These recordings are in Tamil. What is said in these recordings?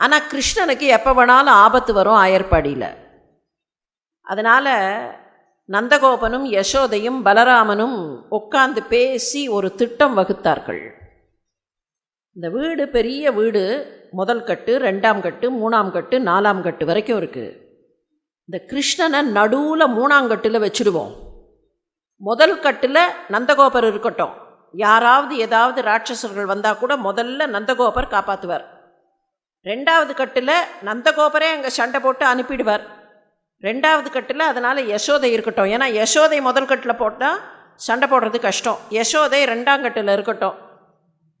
ஆனால் கிருஷ்ணனுக்கு எப்போ வேணாலும் ஆபத்து வரும் ஆயர்பாடியில். அதனால் நந்தகோபனும் யசோதையும் பலராமனும் உட்காந்து பேசி ஒரு திட்டம் வகுத்தார்கள். இந்த வீடு பெரிய வீடு. முதல் கட்டு ரெண்டாம் கட்டு மூணாம் கட்டு நாலாம் கட்டு வரைக்கும் இருக்குது இந்த கிருஷ்ணனை நடுவில் மூணாங்கட்டில் வச்சுடுவோம் முதல் கட்டில் நந்தகோபர் இருக்கட்டும். யாராவது ஏதாவது ராட்சசர்கள் வந்தால் கூட முதல்ல நந்தகோபர் காப்பாற்றுவார் ரெண்டாவது கட்டில் நந்தகோபரே அங்கே சண்டை போட்டு அனுப்பிடுவார். ரெண்டாவது கட்டில் அதனால் யசோதை இருக்கட்டும். ஏன்னா யசோதை முதல் கட்டில் போட்டால் சண்டை போடுறது கஷ்டம். யசோதை ரெண்டாம் கட்டில் இருக்கட்டும்.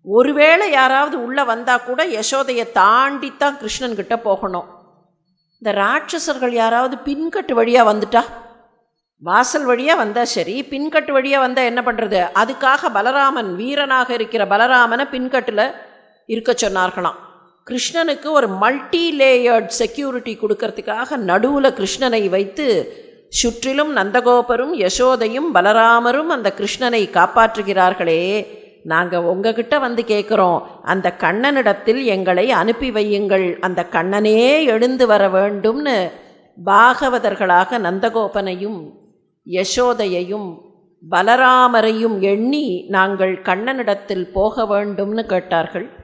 ஒருவேளை யாராவது உள்ளே வந்தால் கூட யசோதையை தாண்டித்தான் கிருஷ்ணன்கிட்ட போகணும். இந்த ராட்சசர்கள் யாராவது பின்கட்டு வழியாக வந்துட்டா? வாசல் வழியாக வந்தால் சரி. பின்கட்டு வழியாக வந்தால் என்ன பண்ணுறது அதுக்காக பலராமன் வீரனாக இருக்கிற பலராமனை பின்கட்டில் இருக்க சொன்னார்களாம். கிருஷ்ணனுக்கு ஒரு மல்டி லேயர்ட் செக்யூரிட்டி கொடுக்கறதுக்காக நடுவில் கிருஷ்ணனை வைத்து சுற்றிலும் நந்தகோபரும் யசோதையும் பலராமரும் அந்த கிருஷ்ணனை காப்பாற்றுகிறார்களே. நாங்கள் உங்ககிட்ட வந்து கேட்குறோம் அந்த கண்ணனிடத்தில் எங்களை அனுப்பி வையுங்கள். அந்த கண்ணனே எழுந்து வர வேண்டும்னு பாகவதர்களாக நந்தகோபனையும் யசோதையையும் பலராமரையும் எண்ணி நாங்கள் கண்ணனிடத்தில் போக வேண்டும்னு கேட்டார்கள்.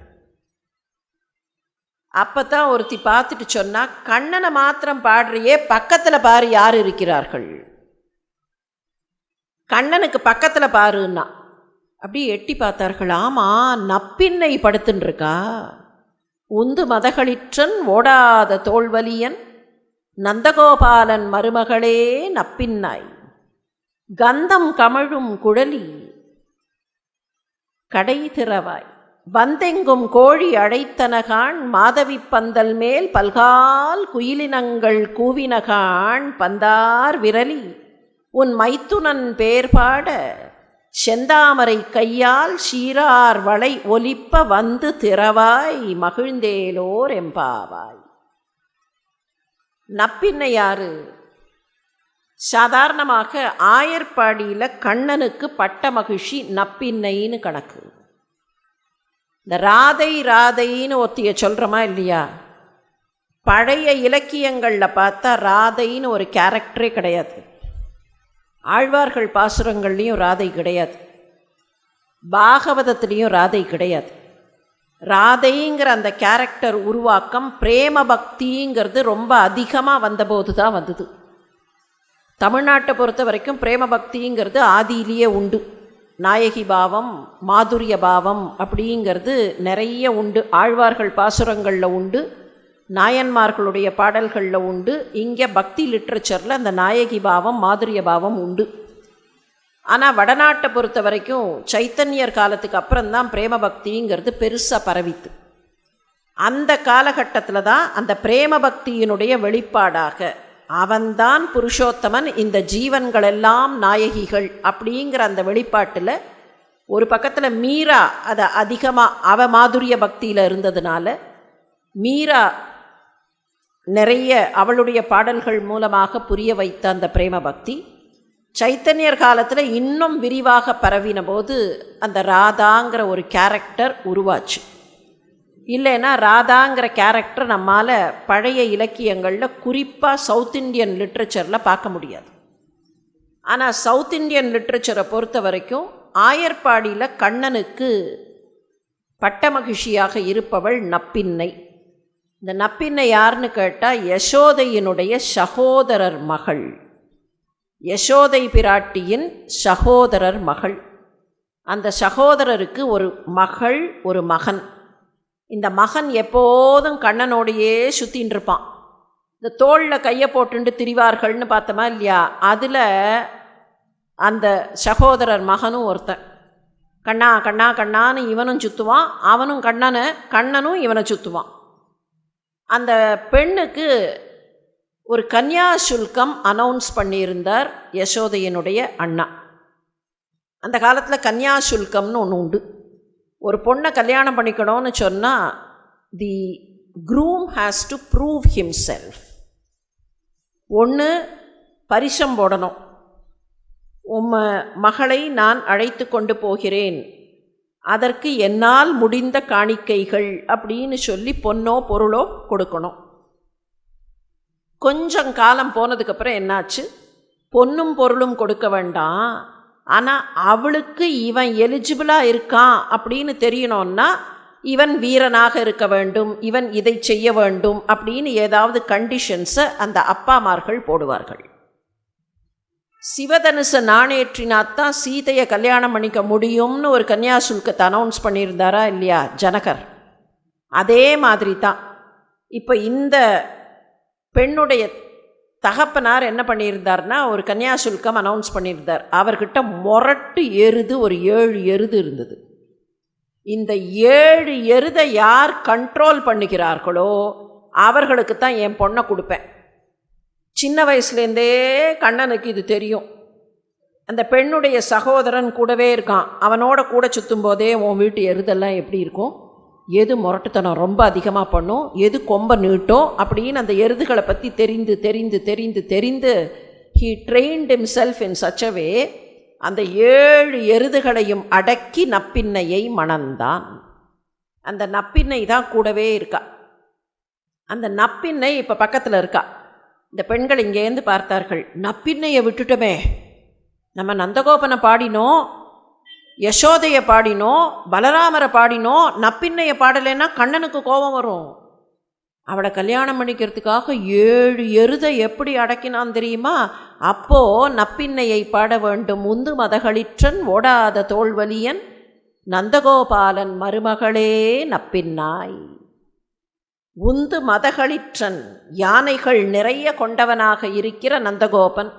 அப்போ தான் ஒருத்தி பார்த்துட்டு சொன்னால் கண்ணனை மாத்திரம் பாடுறியே பக்கத்தில் பாரு யார் இருக்கிறார்கள். கண்ணனுக்கு பக்கத்தில் பாருன்னா அப்படியே எட்டி பார்த்தார்கள் ஆமாம் நப்பின்னை படுத்துன்ருக்கா உந்து மதகளிற்றன் ஓடாத தோல்வலியன் நந்தகோபாலன் மருமகளே நப்பின்னாய். கந்தம் கமழும் குழலி கடை திறவாய். வந்தெங்கும் கோழி அழைத்தனகான் மாதவி பந்தல் மேல் பல்கால் குயிலினங்கள் கூவினகான் பந்தார் விரலி. உன் மைத்துனன் பேர் பாட செந்தாமரை கையால் சீரார் வளை ஒலிப்ப வந்து திறவாய் மகிழ்ந்தேலோர் எம்பாவாய். நப்பின்னையாறு சாதாரணமாக ஆயர்பாடியில் கண்ணனுக்கு பட்ட மகிழ்ச்சி நப்பின்னைன்னு கணக்கு. இந்த ராதை ராதைன்னு ஒருத்திய சொல்கிறோமா இல்லையா? பழைய இலக்கியங்களில் பார்த்தா ராதைன்னு ஒரு கேரக்டரே கிடையாது. ஆழ்வார்கள் பாசுரங்கள்லேயும் ராதை கிடையாது. பாகவதத்துலேயும் ராதை கிடையாது. ராதைங்கிற அந்த கேரக்டர் உருவாக்கம் பிரேம பக்திங்கிறது ரொம்ப அதிகமாக வந்தபோது தான் வந்தது. தமிழ்நாட்டை பொறுத்த வரைக்கும் பிரேம பக்திங்கிறது ஆதியிலேயே உண்டு. நாயகி பாவம் மாதுரிய பாவம் அப்படிங்கிறது நிறைய உண்டு. ஆழ்வார்கள் பாசுரங்களில் உண்டு. நாயன்மார்களுடைய பாடல்களில் உண்டு. இங்கே பக்தி லிட்ரேச்சரில் அந்த நாயகி பாவம் மாதுரிய பாவம் உண்டு. ஆனால் வடநாட்டை பொறுத்த வரைக்கும் சைத்தன்யர் காலத்துக்கு அப்புறம்தான் பிரேம பக்திங்கிறது பெருசாக பரவித்து. அந்த காலகட்டத்தில் தான் அந்த பிரேம பக்தியினுடைய வெளிப்பாடாக அவன்தான் புருஷோத்தமன் இந்த ஜீவன்களெல்லாம் நாயகிகள் அப்படிங்கிற அந்த வெளிப்பாட்டில் ஒரு பக்கத்தில் மீரா அதை அதிகமாக அவ மாதுரிய பக்தியில் இருந்ததுனால மீரா நிறைய அவளுடைய பாடல்கள் மூலமாக புரிய வைத்த அந்த பிரேம பக்தி. சைத்தன்யர் காலத்தில் இன்னும் விரிவாக பரவின போது அந்த ராதாங்கிற ஒரு கேரக்டர் உருவாச்சு. இல்லைன்னா ராதாங்கிற கேரக்டர் நம்மால் பழைய இலக்கியங்களில் குறிப்பாக சவுத் இண்டியன் லிட்ரேச்சரில் பார்க்க முடியாது. ஆனால் சவுத் இண்டியன் லிட்ரேச்சரை பொறுத்த வரைக்கும் ஆயர்பாடியில் கண்ணனுக்கு பட்டமகிழ்ச்சியாக இருப்பவள் நப்பின்னை. இந்த நப்பின்னை யாருன்னு கேட்டால் யசோதையினுடைய சகோதரர் மகள். யசோதை பிராட்டியின் சகோதரர் மகள். அந்த சகோதரருக்கு ஒரு மகள் ஒரு மகன். இந்த மகன் எப்போதும் கண்ணனோடையே சுற்றின்னு இருப்பான் இந்த தோளில் கையை போட்டுண்டு திரிவார்கள்னு பார்த்தோமா இல்லையா? அதில் அந்த சகோதரர் மகனும் ஒருத்தன். கண்ணா கண்ணா கண்ணான்னு இவனும் சுற்றுவான் அவனும் கண்ணனை கண்ணனும் இவனை சுற்றுவான் அந்த பெண்ணுக்கு ஒரு கன்யா சுல்கம் அனௌன்ஸ் பண்ணியிருந்தார் யசோதையனுடைய அண்ணா. அந்த காலத்தில் கன்யா சுல்கம்னு ஒன்று உண்டு. ஒரு பொண்ணை கல்யாணம் பண்ணிக்கணும்னு சொன்னால் the groom has to prove himself ஒன்று பரிசம் போடணும். உம்ம மகளை நான் அழைத்து கொண்டு போகிறேன். அதற்கு என்னால் முடிந்த காணிக்கைகள் அப்படின்னு சொல்லி பொன்னோ பொருளோ கொடுக்கணும். கொஞ்சம் காலம் போனதுக்கப்புறம் என்னாச்சு? பொன்னும் பொருளும் கொடுக்க வேண்டாம். ஆனால் அவளுக்கு இவன் எலிஜிபிளாக இருக்கான் அப்படின்னு தெரியணும்னா இவன் வீரனாக இருக்க வேண்டும் இவன் இதை செய்ய வேண்டும் அப்படின்னு ஏதாவது கண்டிஷன்ஸை அந்த அப்பாமார்கள் போடுவார்கள். சிவதனுசை நாணேற்றினாத்தான் சீதையை கல்யாணம் பண்ணிக்க முடியும்னு ஒரு கன்னியாசுல்கத்தை அனௌன்ஸ் பண்ணியிருந்தாரா இல்லையா ஜனகர்? அதே மாதிரி தான் இப்போ இந்த பெண்ணுடைய தகப்பனார் என்ன பண்ணியிருந்தார்னா ஒரு கன்னியாசுல்கம் அனௌன்ஸ் பண்ணியிருந்தார். அவர்கிட்ட மொரட்டு எருது ஒரு ஏழு எருது இருந்தது. இந்த ஏழு எருதை யார் கண்ட்ரோல் பண்ணுகிறார்களோ அவர்களுக்கு தான் என் பொண்ணை கொடுப்பேன். சின்ன வயசுலேருந்தே கண்ணனுக்கு இது தெரியும். அந்த பெண்ணுடைய சகோதரன் கூடவே இருக்கான். அவனோட கூட சுற்றும் போதே உன் வீட்டு எருதெல்லாம் எப்படி இருக்கும்? எது முரட்டுத்தனம் ரொம்ப அதிகமாக பண்ணும்? எது கொம்ப நீட்டும்? அப்படின்னு அந்த எருதுகளை பற்றி தெரிந்து தெரிந்து தெரிந்து தெரிந்து he trained himself in such a way அந்த ஏழு எருதுகளையும் அடக்கி நப்பின்னையை மணந்தான். அந்த நப்பின்னை தான் கூடவே இருக்கா. அந்த நப்பின்னை இப்போ பக்கத்தில் இருக்கா. இந்த பெண்கள் இங்கேருந்து பார்த்தார்கள் நப்பின்னையை விட்டுட்டோமே. நம்ம நந்தகோபனை பாடினோம் யசோதையை பாடினோம் பலராமரை பாடினோம் நப்பின்னையை பாடலைன்னா கண்ணனுக்கு கோபம் வரும். அவளை கல்யாணம் பண்ணிக்கிறதுக்காக ஏழு எருதை எப்படி அடக்கினான் தெரியுமா? அப்போ நப்பின்னையை பாட வேண்டும் உந்து மதகளிற்றன் ஓடாத தோல்வலியன் நந்தகோபாலன் மருமகளே நப்பின்னாய். உந்து மதகளிற்றன் யானைகள் நிறைய கொண்டவனாக இருக்கிற நந்தகோபன்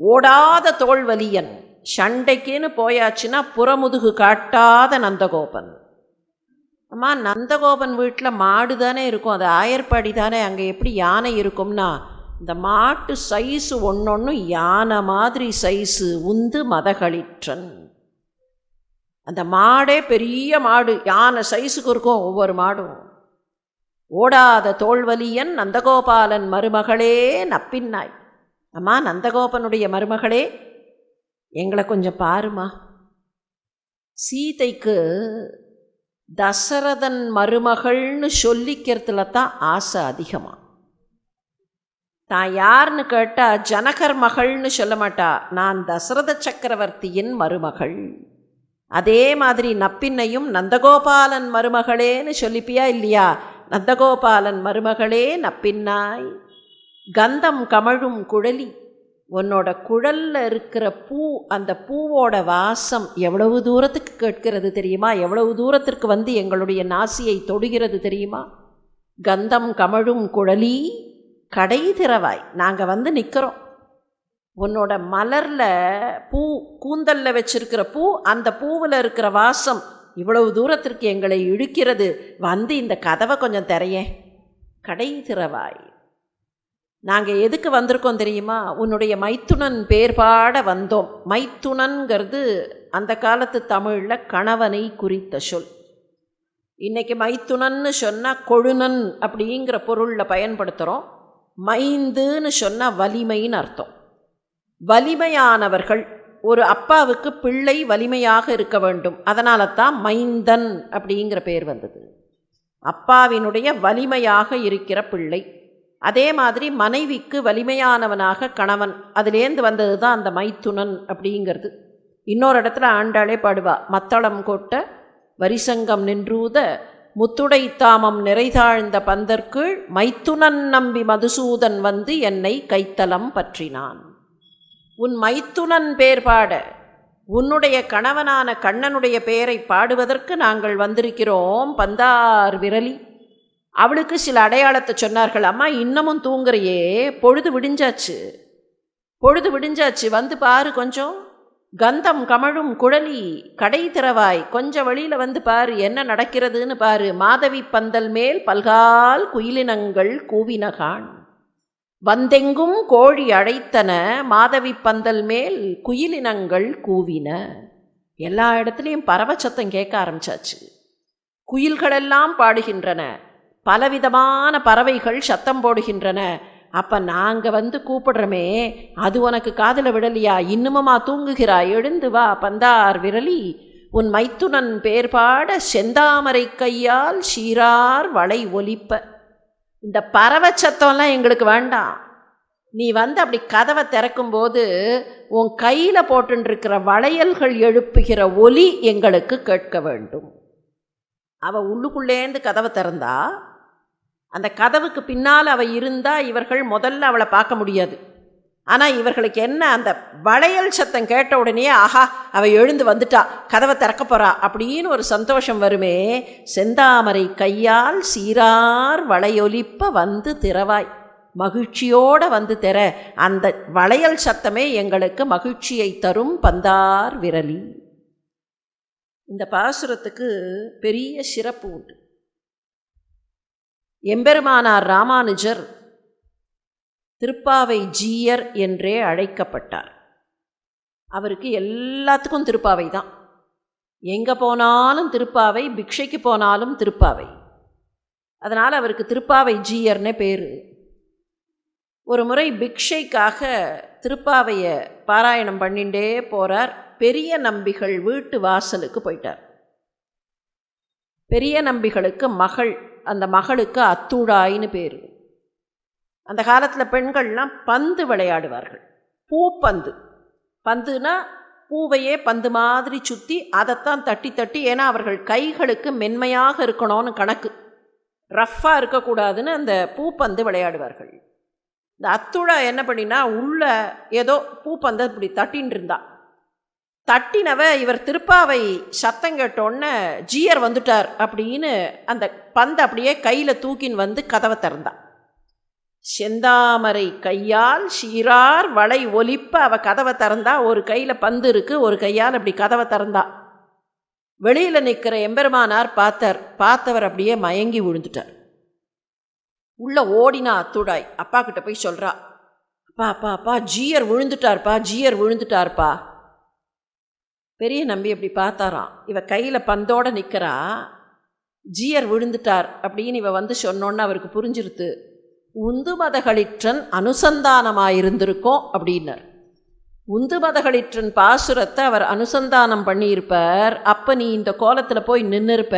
ஓடாத தோல்வலியன் சண்டைக்குன்னு போயாச்சுன்னா புறமுதுகு காட்டாத நந்தகோபன். அம்மா நந்தகோபன் வீட்டில் மாடு தானே இருக்கும். அது ஆயர்பாடி தானே. அங்கே எப்படி யானை இருக்கும்னா இந்த மாட்டு சைஸு ஒன்று யானை மாதிரி சைஸு உந்து மதகளிற்றன். அந்த மாடே பெரிய மாடு. யானை சைஸுக்கு இருக்கும் ஒவ்வொரு மாடும். ஓடாத தோல்வலியன் நந்தகோபாலன் மருமகளே நப்பின்னாய். அம்மா நந்தகோபனுடைய மருமகளே எங்களை கொஞ்சம் பாருமா. சீதைக்கு தசரதன் மருமகள்னு சொல்லிக்கிறதுல தான் ஆசை அதிகமாக தான் யாருன்னு கேட்டால் ஜனகர் மகள்னு சொல்ல மாட்டா. நான் தசரத சக்கரவர்த்தியின் மருமகள். அதே மாதிரி நப்பின்னையும் நந்தகோபாலன் மருமகளேன்னு சொல்லிப்பியா இல்லையா? நந்தகோபாலன் மருமகளே நப்பின்னாய். கந்தம் கமழும் குழலி. உன்னோட குழல்ல இருக்கிற பூ அந்த பூவோட வாசம் எவ்வளவு தூரத்துக்கு கேட்கிறது தெரியுமா? எவ்வளவு தூரத்திற்கு வந்து எங்களுடைய நாசியை தொடுகிறது தெரியுமா? கந்தம் கமழும் குழலி கடை திறவாய். நாங்கள் வந்து நிற்கிறோம் உன்னோட மலரில் பூ கூந்தலில் வச்சிருக்கிற பூ அந்த பூவில் இருக்கிற வாசம் இவ்வளவு தூரத்திற்கு எங்களை இழுக்கிறது. வந்து இந்த கதவை கொஞ்சம் திறையேன். கடை திறவாய். நாங்கள் எதுக்கு வந்திருக்கோம் தெரியுமா? உன்னுடைய மைத்துனன் பேர் பாட வந்தோம். மைத்துனன்கிறது அந்த காலத்து தமிழில் கணவனை குறித்த சொல். இன்றைக்கி மைத்துனன்னு சொன்னால் கொழுனன் அப்படிங்கிற பொருளில் பயன்படுத்துகிறோம் மைந்துன்னு சொன்னால் வலிமைன்னு அர்த்தம். வலிமையானவர்கள் ஒரு அப்பாவுக்கு பிள்ளை வலிமையாக இருக்க வேண்டும். அதனால தான் மைந்தன் அப்படிங்கிற பேர் வந்தது. அப்பாவினுடைய வலிமையாக இருக்கிற பிள்ளை. அதே மாதிரி மனைவிக்கு வலிமையானவனாக கணவன். அதுலேருந்து வந்தது தான் அந்த மைத்துனன் அப்படிங்கிறது. இன்னொரு இடத்துல ஆண்டாளே பாடுவா மத்தளம் கொட்ட வரிசங்கம் நின்றூத முத்துடை தாமம் நிறைதாழ்ந்த பந்தற்குள் மைத்துனன் நம்பி மதுசூதன் வந்து என்னை கைத்தலம் பற்றினான். உன் மைத்துனன் பேர் பாட உன்னுடைய கணவனான கண்ணனுடைய பெயரை பாடுவதற்கு நாங்கள் வந்திருக்கிறோம் பந்தார் விரலி. அவளுக்கு சில அடையாளத்தை சொன்னார்கள். அம்மா இன்னமும் தூங்குறையே. பொழுது விடிஞ்சாச்சு. பொழுது விடிஞ்சாச்சு. வந்து பாரு கொஞ்சம். கந்தம் கமழும் குழலி கடை திறவாய். கொஞ்சம் வழியில் வந்து பாரு என்ன நடக்கிறதுன்னு பாரு. மாதவி பந்தல் மேல் பல்கால் குயிலினங்கள் கூவினகான். வந்தெங்கும் கோழி அழைத்தன. மாதவி பந்தல் மேல் குயிலினங்கள் கூவின. எல்லா இடத்துலையும் பறவை சத்தம் கேட்க ஆரம்பிச்சாச்சு. குயில்களெல்லாம் பாடுகின்றன. பலவிதமான பறவைகள் சத்தம் போடுகின்றன. அப்போ நாங்கள் வந்து கூப்பிடுறோமே அது உனக்கு காதில் விடலையா? இன்னுமமா தூங்குகிறாய்? எழுந்து வா பந்தார் விரலி. உன் மைத்துனன் பேர்பாட செந்தாமரை கையால் சீரார் வளை ஒலிப்ப. இந்த பறவை சத்தம்லாம் எங்களுக்கு வேண்டாம். நீ வந்து அப்படி கதவை திறக்கும்போது உன் கையில் போட்டுருக்கிற வளையல்கள் எழுப்புகிற ஒலி எங்களுக்கு கேட்க வேண்டும். அவள் உள்ளுக்குள்ளேந்து கதவை திறந்தா அந்த கதவுக்கு பின்னால் அவள் இருந்தால் இவர்கள் முதல்ல அவளை பார்க்க முடியாது. ஆனால் இவர்களுக்கு என்ன அந்த வளையல் சத்தம் கேட்ட உடனே ஆஹா அவள் எழுந்து வந்துட்டா கதவை திறக்க போகிறா அப்படின்னு ஒரு சந்தோஷம் வருமே செந்தாமரை கையால் சீரார் வளையொலிப்ப வந்து திறவாய். மகிழ்ச்சியோடு வந்து திற. அந்த வளையல் சத்தமே எங்களுக்கு மகிழ்ச்சியை தரும் பந்தார் விரலி. இந்த பாசுரத்துக்கு பெரிய சிறப்பு உண்டு. எம்பெருமானார் ராமானுஜர் திருப்பாவை ஜீயர் என்றே அழைக்கப்பட்டார். அவருக்கு எல்லாத்துக்கும் திருப்பாவை தான். எங்கே போனாலும் திருப்பாவை பிக்ஷைக்கு போனாலும் திருப்பாவை. அதனால் அவருக்கு திருப்பாவை ஜீயர்னே பேர். ஒரு முறை பிக்ஷைக்காக திருப்பாவையை பாராயணம் பண்ணிகிட்டே போகிறார் பெரிய நம்பிகள் வீட்டு வாசலுக்கு போயிட்டார். பெரிய நம்பிகளுக்கு மகள் அந்த மகளுக்கு அத்துடாயின்னு பேர். அந்த காலத்தில் பெண்கள்லாம் பந்து விளையாடுவார்கள். பூப்பந்து. பந்துனா பூவையே பந்து மாதிரி சுற்றி அதைத்தான் தட்டி தட்டி ஏன்னா அவர்கள் கைகளுக்கு மென்மையாக இருக்கணும்னு கணக்கு. ரஃப்பாக இருக்கக்கூடாதுன்னு அந்த பூப்பந்து விளையாடுவார்கள். இந்த அத்துழா என்ன பண்ணினா உள்ள ஏதோ பூப்பந்தை இப்படி தட்டின்னு இருந்தா. தட்டினவ இவர் திருப்பாவை சத்தம் கேட்டோன்னே ஜீயர் வந்துட்டார் அப்படின்னு அந்த பந்தை அப்படியே கையில் தூக்கின்னு வந்து கதவை திறந்தான். செந்தாமரை கையால் சீரார் வளை ஒலிப்ப அவ கதவை திறந்தா ஒரு கையில் பந்து இருக்கு ஒரு கையால் அப்படி கதவை திறந்தா. வெளியில் நிற்கிற எம்பெருமானார் பார்த்தார் பார்த்தவர் அப்படியே மயங்கி விழுந்துட்டார். உள்ள ஓடினா அத்துடாய் அப்பா கிட்ட போய் சொல்கிறா அப்பா அப்பா அப்பா ஜீயர் விழுந்துட்டார்ப்பா ஜீயர் விழுந்துட்டார்ப்பா. பெரிய நம்பி அப்படி பார்த்தாராம். இவ கையில் பந்தோடு நிற்கிறா ஜீயர் விழுந்துட்டார் அப்படின்னு இவ வந்து சொன்னோன்னு அவருக்கு புரிஞ்சிருத்து. உந்து மதகளிற்றன் அனுசந்தானமாயிருந்திருக்கோம் அப்படின்னார். உந்து மதகளிற்றன் பாசுரத்தை அவர் அனுசந்தானம் பண்ணியிருப்பார். அப்போ நீ இந்த கோலத்தில் போய் நின்றுருப்ப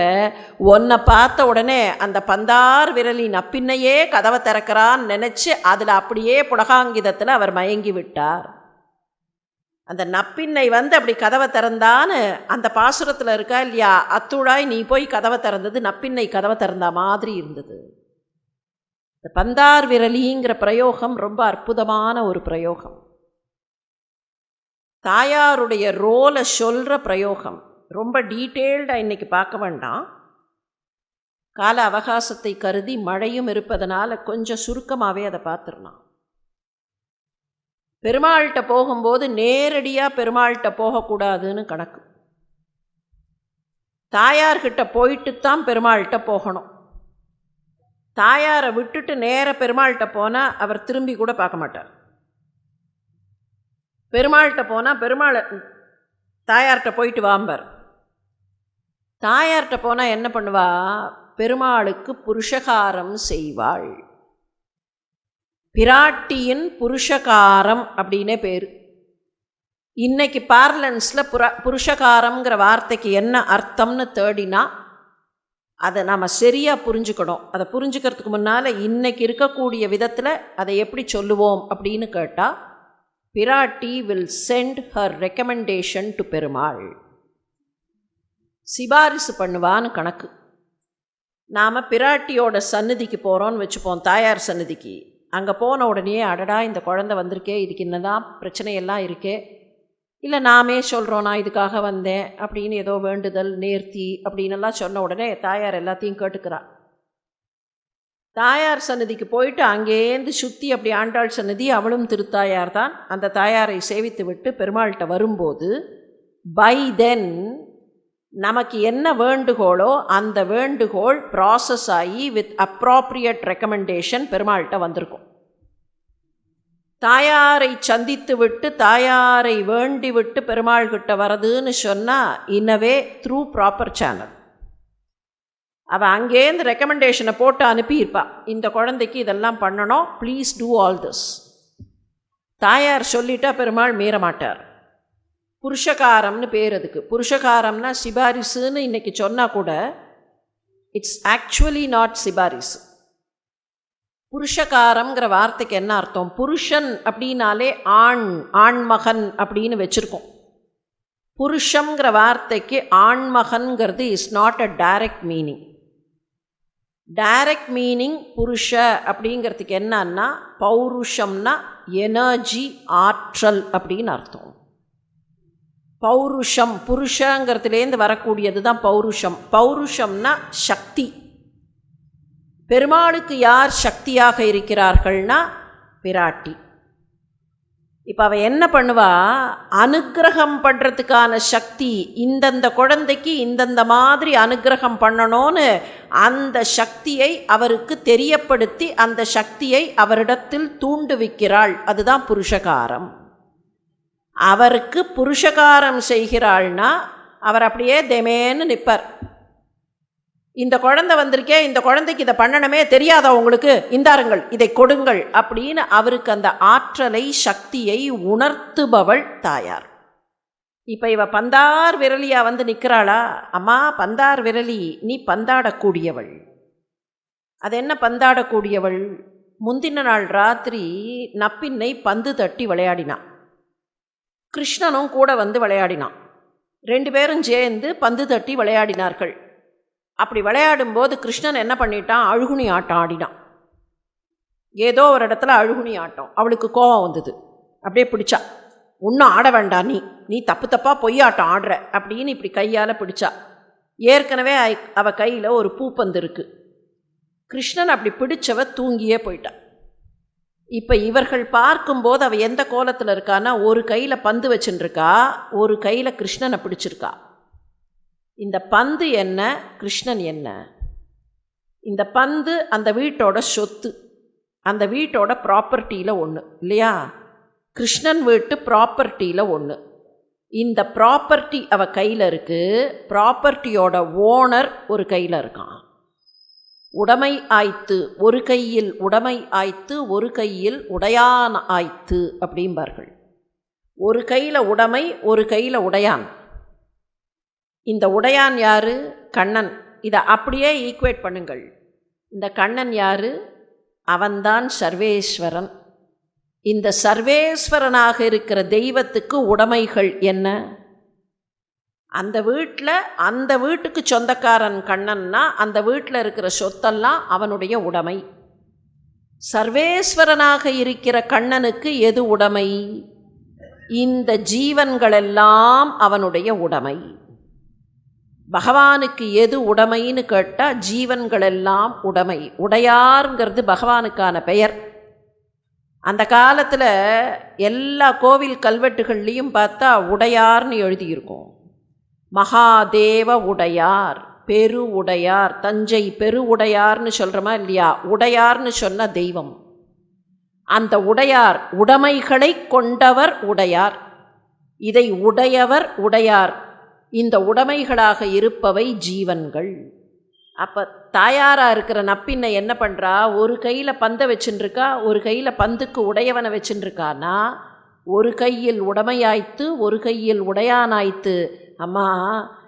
உன்னை பார்த்த உடனே அந்த பந்தார் விரலின் அப்பின்னையே கதவை திறக்கிறான்னு நினச்சி அதில் அப்படியே புலகாங்கிதத்தில் அவர் மயங்கி விட்டார். அந்த நப்பின்னை வந்து அப்படி கதவை திறந்தான்னு அந்த பாசுரத்தில் இருக்கா இல்லையா? அத்துழாய் நீ போய் கதவை திறந்தது நப்பின்னை கதவை திறந்தா மாதிரி இருந்தது. இந்த பந்தார் விரலிங்கிற பிரயோகம் ரொம்ப அற்புதமான ஒரு பிரயோகம். தாயாருடைய ரோலை சொல்கிற பிரயோகம். ரொம்ப டீட்டெயில்டாக இன்றைக்கி பார்க்க வேண்டாம். கால அவகாசத்தை கருதி மழையும் இருப்பதனால் கொஞ்சம் சுருக்கமாகவே அதை பார்த்துடலாம். பெருமாள்கிட்ட போகும்போது நேரடியாக பெருமாள்கிட்ட போகக்கூடாதுன்னு கணக்கு. தாயார்கிட்ட போயிட்டு தான் பெருமாள்கிட்ட போகணும். தாயாரை விட்டுட்டு நேர பெருமாள்கிட்ட போனால் அவர் திரும்பி கூட பார்க்க மாட்டார். பெருமாள்கிட்ட போனால் பெருமாளை தாயார்கிட்ட போயிட்டு வாம்பர். தாயார்கிட்ட போனால் என்ன பண்ணுவா? பெருமாளுக்கு புருஷகாரம் செய்வாள். பிராட்டியின் புருஷகாரம் அப்படின்னே பேர். இன்னைக்கு பார்லன்ஸில் புரா புருஷகாரம்ங்கிற வார்த்தைக்கு என்ன அர்த்தம்னு தேடினா அதை நாம் சரியாக புரிஞ்சுக்கணும். அதை புரிஞ்சுக்கிறதுக்கு முன்னால் இன்றைக்கி இருக்கக்கூடிய விதத்தில் அதை எப்படி சொல்லுவோம் அப்படின்னு கேட்டால் Piratti will send her recommendation to Perumal. சிபாரிசு பண்ணுவான்னு கணக்கு. நாம் பிராட்டியோட சந்நிதிக்கு போகிறோன்னு வச்சுப்போம் தாயார் சந்நிதிக்கு. அங்கே போன உடனே அடடா இந்த குழந்தை வந்திருக்கே இதுக்கு என்னதான் பிரச்சனையெல்லாம் இருக்கே? இல்லை நாமே சொல்கிறோம் நான் இதுக்காக வந்தேன் அப்படின்னு ஏதோ வேண்டுதல் நேர்த்தி அப்படின்னுலாம் சொன்ன உடனே தாயார் எல்லாத்தையும் கேட்டுக்கிறாள் தாயார் சன்னதிக்கு போயிட்டு அங்கேருந்து சுற்றி அப்படி ஆண்டாள் சன்னதி அவளும் திருத்தாயார் தான் அந்த தாயாரை சேவித்து விட்டு பெருமாள்கிட்ட வரும்போது பை தென் நமக்கு என்ன வேண்டுகோளோ அந்த வேண்டுகோள் ப்ராசஸ் ஆகி வித் அப்ராப்ரியட் ரெக்கமெண்டேஷன் பெருமாள்கிட்ட வந்திருக்கும். தாயாரை சந்தித்து விட்டு தாயாரை வேண்டி விட்டு பெருமாள்கிட்ட வரதுன்னு சொன்னால் இன்னவே த்ரூ ப்ராப்பர் சேனல் அவள் அங்கேருந்து ரெக்கமெண்டேஷனை போட்டு அனுப்பியிருப்பா. இந்த குழந்தைக்கு இதெல்லாம் பண்ணணும் ப்ளீஸ் டூ ஆல் திஸ் தாயார் சொல்லிட்டா பெருமாள் மீற மாட்டார் புருஷகாரம்னு பேர் அதுக்கு. புருஷகாரம்னா சிபாரிசுன்னு இன்னைக்கு சொன்னால் கூட இட்ஸ் ஆக்சுவலி நாட் சிபாரிசு. புருஷகாரம்ங்கிற வார்த்தைக்கு என்ன அர்த்தம்? புருஷன் அப்படின்னாலே ஆண் ஆண்மகன் அப்படின்னு வச்சுருக்கோம். புருஷங்கிற வார்த்தைக்கு ஆண்மகன்கிறது is not a direct meaning direct meaning புருஷ அப்படிங்கிறதுக்கு என்னன்னா பௌருஷம்னா எனர்ஜி ஆற்றல் அப்படின்னு அர்த்தம். பௌருஷம் புருஷங்கிறதுலேருந்து வரக்கூடியது தான் பௌருஷம். பௌருஷம்னா சக்தி. பெருமாளுக்கு யார் சக்தியாக இருக்கிறார்கள்னா பிராட்டி. இப்போ அவள் என்ன பண்ணுவா? அனுக்கிரகம் பண்ணுறதுக்கான சக்தி இந்தந்த குழந்தைக்கு இந்தந்த மாதிரி அனுக்கிரகம் பண்ணணும்னு அந்த சக்தியை அவருக்கு தெரியப்படுத்தி அந்த சக்தியை அவரிடத்தில் தூண்டுவிக்கிறாள். அதுதான் புருஷகாரம். அவருக்கு புருஷகாரம் செய்கிறாள்னா அவர் அப்படியே தெமேன்னு நிற்பார் இந்த குழந்தை வந்திருக்கே இந்த குழந்தைக்கு இதை பண்ணணுமே தெரியாதா உங்களுக்கு? இந்தாருங்கள் இதை கொடுங்கள் அப்படின்னு அவருக்கு அந்த ஆற்றலை சக்தியை உணர்த்துபவள் தாயார். இப்போ இவ பந்தார் விரலியா வந்து நிற்கிறாளா அம்மா பந்தார் விரலி நீ பந்தாடக்கூடியவள். அது என்ன பந்தாடக்கூடியவள்? முந்தின நாள் ராத்திரி நப்பின்னை பந்து தட்டி விளையாடினான். கிருஷ்ணனும் கூட வந்து விளையாடினான். ரெண்டு பேரும் சேர்ந்து பந்து தட்டி விளையாடினார்கள். அப்படி விளையாடும்போது கிருஷ்ணன் என்ன பண்ணிட்டான்? அழுகுனி ஆட்டம் ஆடினான். ஏதோ ஒரு இடத்துல அழுகுனி ஆட்டம். அவளுக்கு கோபம் வந்தது. அப்படியே பிடிச்சா ஒன்றும் ஆட வேண்டாம் நீ. நீ தப்பு தப்பாக பொய்யாட்டம் ஆடுற அப்படின்னு இப்படி கையால் பிடிச்சா ஏற்கனவே அவ கையில் ஒரு பூப்பந்து இருக்குது கிருஷ்ணன் அப்படி பிடிச்சவ தூங்கியே போயிட்டான் இப்போ இவர்கள் பார்க்கும்போது அவள் எந்த கோலத்தில் இருக்கான்னா ஒரு கையில் பந்து வச்சுட்டுருக்கா ஒரு கையில் கிருஷ்ணனை பிடிச்சிருக்கா. இந்த பந்து என்ன கிருஷ்ணன் என்ன? இந்த பந்து அந்த வீட்டோட சொத்து அந்த வீட்டோட ப்ராப்பர்ட்டியில் ஒன்று இல்லையா? கிருஷ்ணன் வீட்டு ப்ராப்பர்ட்டியில் ஒன்று இந்த ப்ராப்பர்ட்டி அவள் கையில் இருக்குது ப்ராப்பர்ட்டியோட ஓனர் ஒரு கையில் இருக்கான். உடைமை ஆய்த்து ஒரு கையில் உடைமை ஆய்த்து ஒரு கையில் உடையான் ஆய்த்து அப்படிம்பார்கள். ஒரு கையில் உடைமை ஒரு கையில் உடையான். இந்த உடையான் யாரு? கண்ணன். இதை அப்படியே ஈக்குவேட் பண்ணுங்கள். இந்த கண்ணன் யாரு? அவன்தான் சர்வேஸ்வரன். இந்த சர்வேஸ்வரனாக இருக்கிற தெய்வத்துக்கு உடைமைகள் என்ன? அந்த வீட்டில் அந்த வீட்டுக்கு சொந்தக்காரன் கண்ணன்னா அந்த வீட்டில் இருக்கிற சொத்தெல்லாம் அவனுடைய உடைமை. சர்வேஸ்வரனாக இருக்கிற கண்ணனுக்கு எது உடைமை? இந்த ஜீவன்களெல்லாம் அவனுடைய உடைமை. பகவானுக்கு எது உடைமைன்னு கேட்டால் ஜீவன்களெல்லாம் உடைமை. உடையாருங்கிறது பகவானுக்கான பெயர். அந்த காலத்தில் எல்லா கோவில் கல்வெட்டுகள்லேயும் பார்த்தா உடையார்னு எழுதியிருக்கோம். மகாதேவ உடையார் பெரு உடையார் தஞ்சை பெரு உடையார்னு சொல்கிறோமா இல்லையா? உடையார்னு சொன்ன தெய்வம். அந்த உடையார் உடைமைகளை கொண்டவர் உடையார். இதை உடையவர் உடையார். இந்த உடைமைகளாக இருப்பவை ஜீவன்கள். அப்போ தாயாராக இருக்கிற நப்பின்னை என்ன பண்ணுறா ஒரு கையில் பந்தை வச்சுட்டுருக்கா ஒரு கையில் பந்துக்கு உடையவனை வச்சுட்டுருக்கானா ஒரு கையில் உடமையாய்த்து ஒரு கையில் உடையானாய்த்து அம்மா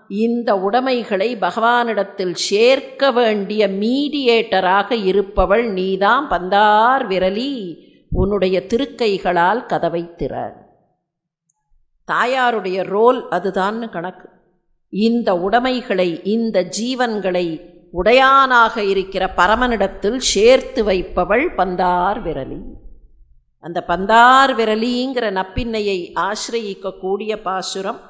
இந்த உடைமைகளை பகவானிடத்தில் சேர்க்க வேண்டிய மீடியேட்டராக இருப்பவள் நீதான் பந்தார் விரலி உன்னுடைய திருக்கைகளால் கதவை திற தாயாருடைய ரோல் அதுதான்னு கணக்கு. இந்த உடைமைகளை இந்த ஜீவன்களை உடையானாக இருக்கிற பரமனிடத்தில் சேர்த்து வைப்பவள் பந்தார் விரலி. அந்த பந்தார் விரலிங்கிற நப்பின்னையை ஆசிரயிக்கக்கூடிய பாசுரம்